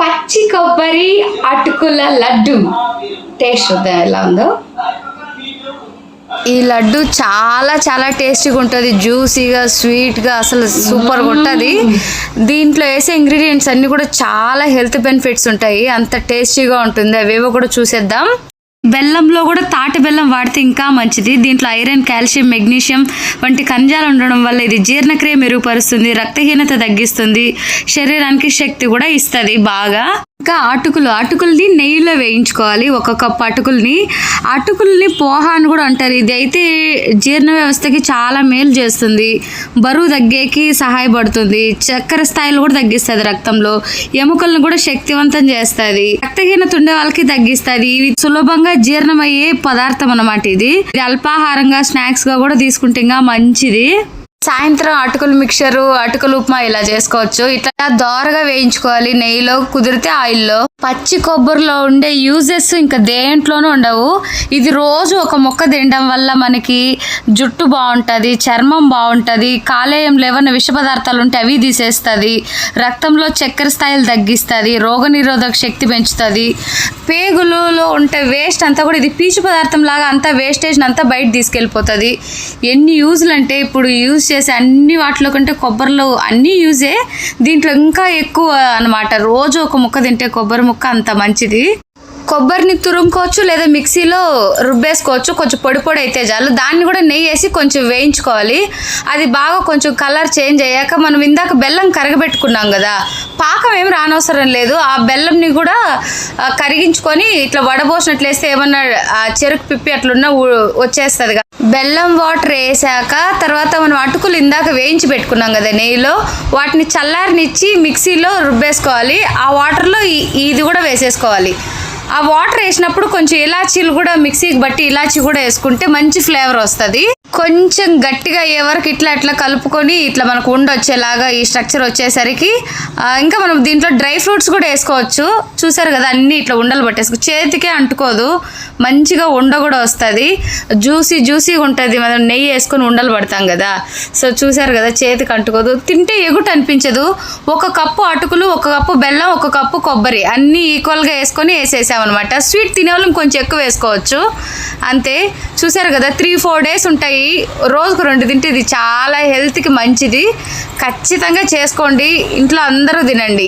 పచ్చి కొబ్బరి అటుకుల లడ్డు. టేస్ట్ ఎలా ఉందో. ఈ లడ్డు చాలా చాలా టేస్టీగా ఉంటుంది. జ్యూసీగా స్వీట్గా అసలు సూపర్గా ఉంటుంది. దీంట్లో వేసే ఇంగ్రీడియంట్స్ అన్నీ కూడా చాలా హెల్త్ బెనిఫిట్స్ ఉంటాయి. అంత టేస్టీగా ఉంటుంది. అవేవో కూడా చూసేద్దాం. బెల్లంలో కూడా తాటి బెల్లం వాడితే ఇంకా మంచిది. దీంట్లో ఐరన్ కాల్షియం మెగ్నీషియం వంటి ఖనిజాలు ఉండడం వల్ల ఇది జీర్ణక్రియ మెరుగుపరుస్తుంది రక్తహీనత తగ్గిస్తుంది శరీరానికి శక్తి కూడా ఇస్తుంది బాగా. ఇంకా అటుకులు అటుకుల్ని నెయ్యిలో వేయించుకోవాలి. ఒక కప్పు అటుకుల్ని. అటుకుల్ని పోహ అని కూడా అంటారు. ఇది అయితే జీర్ణ వ్యవస్థకి చాలా మేలు చేస్తుంది. బరువు తగ్గేకి సహాయపడుతుంది. చక్కెర స్థాయిలు కూడా తగ్గిస్తుంది రక్తంలో. ఎముకలను కూడా శక్తివంతం చేస్తుంది. రక్తహీనత ఉండే వాళ్ళకి తగ్గిస్తుంది. ఇది సులభంగా జీర్ణమయ్యే పదార్థం అన్నమాట ఇది. ఇది అల్పాహారంగా స్నాక్స్గా కూడా తీసుకుంటే ఇంకా మంచిది. సాయంత్రం అటుకులు మిక్చరు అటుకులు ఉప్మా ఇలా చేసుకోవచ్చు. ఇట్లా దోరగా వేయించుకోవాలి. నెయ్యిలో కుదిరితే ఆయిల్లో. పచ్చి కొబ్బరిలో ఉండే యూజెస్ ఇంకా దేంట్లోనూ ఉండవు. ఇది రోజు ఒక మొక్క తినడం వల్ల మనకి జుట్టు బాగుంటుంది చర్మం బాగుంటుంది కాలేయంలో ఏమైనా విష పదార్థాలు ఉంటే అవి తీసేస్తుంది. రక్తంలో చక్కెర స్థాయిలు తగ్గిస్తుంది రోగనిరోధక శక్తి పెంచుతుంది. పేగులలో ఉంటే వేస్ట్ అంతా కూడా ఇది పీచు పదార్థం లాగా అంతా వేస్టేజ్ అంతా బయట తీసుకెళ్ళిపోతుంది. ఎన్ని యూజ్లు అంటే ఇప్పుడు యూజ్ చేసే అన్ని వాటిలో కంటే కొబ్బరిలో అన్నీ యూజే. దీంట్లో ఇంకా ఎక్కువ అన్నమాట. రోజు ఒక ముక్క తింటే కొబ్బరి ముక్క అంత మంచిది. కొబ్బరిని తురుముకోవచ్చు లేదా మిక్సీలో రుబ్బేసుకోవచ్చు. కొంచెం పొడి పొడి అయితే చాలు. దాన్ని కూడా నెయ్యి వేసి కొంచెం వేయించుకోవాలి. అది బాగా కొంచెం కలర్ చేంజ్ అయ్యాక మనం ఇందాక బెల్లం కరగబెట్టుకున్నాం కదా పాకం ఏం రానవసరం లేదు. ఆ బెల్లంని కూడా కరిగించుకొని ఇట్లా వడబోసినట్లు వేస్తే ఏమన్నా ఆ, చెరుకు పిప్పి అట్లున్నా వచ్చేస్తుంది కదా. బెల్లం వాటర్ వేసాక తర్వాత మనం అటుకులు ఇందాక వేయించి పెట్టుకున్నాం కదా నెయ్యిలో వాటిని చల్లారినిచ్చి మిక్సీలో రుబ్బేసుకోవాలి. ఆ వాటర్లో ఇది కూడా వేసేసుకోవాలి. ఆ వాటర్ వేసినప్పుడు కొంచెం ఇలాచీలు కూడా మిక్సీకి బట్టి ఇలాచీ కూడా వేసుకుంటే మంచి ఫ్లేవర్ వస్తుంది. కొంచెం గట్టిగా అయ్యే వరకు ఇట్లా ఇట్లా కలుపుకొని ఇట్లా మనకు ఉండ వచ్చేలాగా ఈ స్ట్రక్చర్ వచ్చేసరికి ఇంకా మనం దీంట్లో డ్రై ఫ్రూట్స్ కూడా వేసుకోవచ్చు. చూసారు కదా అన్ని ఇట్లా ఉండలు పట్టేసుకో చేతికే అంటుకోదు. మంచిగా ఉండ కూడా వస్తుంది. జ్యూసీ జ్యూసీగా ఉంటుంది. మనం నెయ్యి వేసుకొని ఉండలు పడతాం కదా. సో చూసారు కదా చేతికి అంటుకోదు. తింటే ఎగుట అనిపించదు. ఒక కప్పు అటుకులు ఒక కప్పు బెల్లం ఒక కప్పు కొబ్బరి. అన్నీ ఈక్వల్గా వేసుకొని వేసేసామన్నమాట. స్వీట్ తినేవాళ్ళం కొంచెం ఎక్కువ వేసుకోవచ్చు. అంతే. చూసారు కదా త్రీ ఫోర్ డేస్ ఉంటాయి. రోజుకు రెండు తింటే ఇది చాలా హెల్త్కి మంచిది. ఖచ్చితంగా చేసుకోండి. ఇంట్లో అందరూ తినండి.